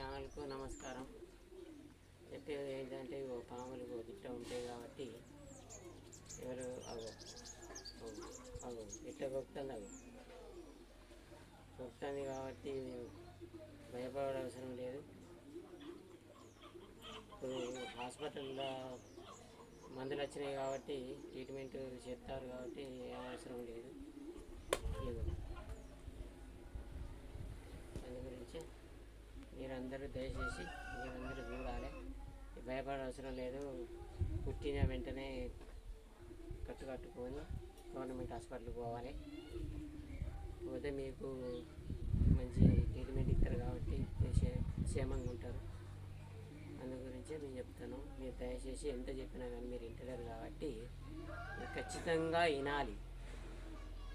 ఛానల్కు నమస్కారం. చెప్పేది ఏంటంటే ఓ పాములు ఓ గిట్ట ఉంటాయి కాబట్టి ఎవరు అగో అగో, ఇట్ట ఇట్లా అగో. కొడుతుంది కాబట్టి మేము భయపడే అవసరం లేదు. ఇప్పుడు హాస్పిటల్లో మందులు వచ్చినాయి కాబట్టి ట్రీట్మెంట్ చేస్తారు కాబట్టి ఏ అవసరం లేదు ఇదిగో అందు గురించి అందరూ దయచేసి మీరందరూ చూడాలి. భయపడే అవసరం లేదు. పుట్టిన వెంటనే కట్టు కట్టుకొని గవర్నమెంట్ హాస్పిటల్కి పోవాలి. పోతే మీకు మంచి ట్రీట్మెంట్ ఇస్తారు కాబట్టి క్షేమంగా ఉంటారు. అందు గురించే నేను చెప్తాను. మీరు దయచేసి ఎంత చెప్పినా కానీ మీరు వింటలేరు కాబట్టి ఖచ్చితంగా వినాలి.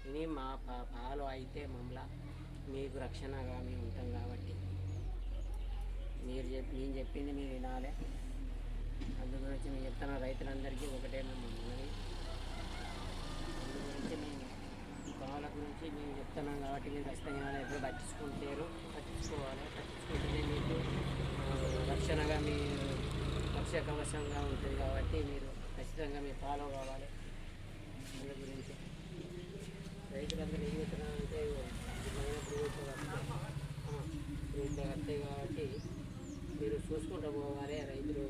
విని మా పా పాలు అయితే మమ్మల్ని మీకు రక్షణగా మేము ఉంటాం కాబట్టి. నేను చెప్పింది మీరు వినాలి అందు గురించి నేను చెప్తాను రైతులందరికీ ఒకటే మమ్మల్ని అందు గురించి మేము ఈ గురించి మేము చెప్తున్నాం కాబట్టి మీరు ఖచ్చితంగా ఎప్పుడు పట్టించుకుంటారు పట్టించుకోవాలి పట్టించుకుంటేనే మీకు రక్షణగా మీరు రక్ష కవశంగా ఉంటుంది కాబట్టి మీరు ఖచ్చితంగా మీరు ఫాలో కావాలి అందు గురించి రైతులందరూ ఏం చేస్తున్నారంటే ప్రభుత్వం వస్తాయి కాబట్టి మీరు చూసుకుంటూ పోవాలి రైతులు.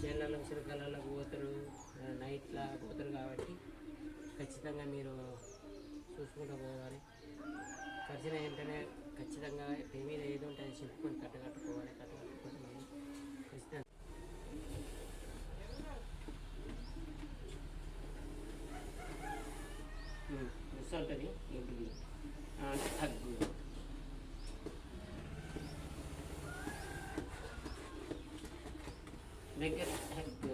చేళ్ళలో చిరకలలో పోతారు నైట్లా పోతారు కాబట్టి ఖచ్చితంగా మీరు చూసుకుంటూ పోవాలి. ఖర్చున వెంటనే ఖచ్చితంగా పే మీద ఏది ఉంటే అది చింపుకొని కట్ట కట్టుకోవాలి కట్ట ఖచ్చితంగా. మిస్ ఉంటుంది ఇంటికి తగ్గు. దగ్గర తగ్గు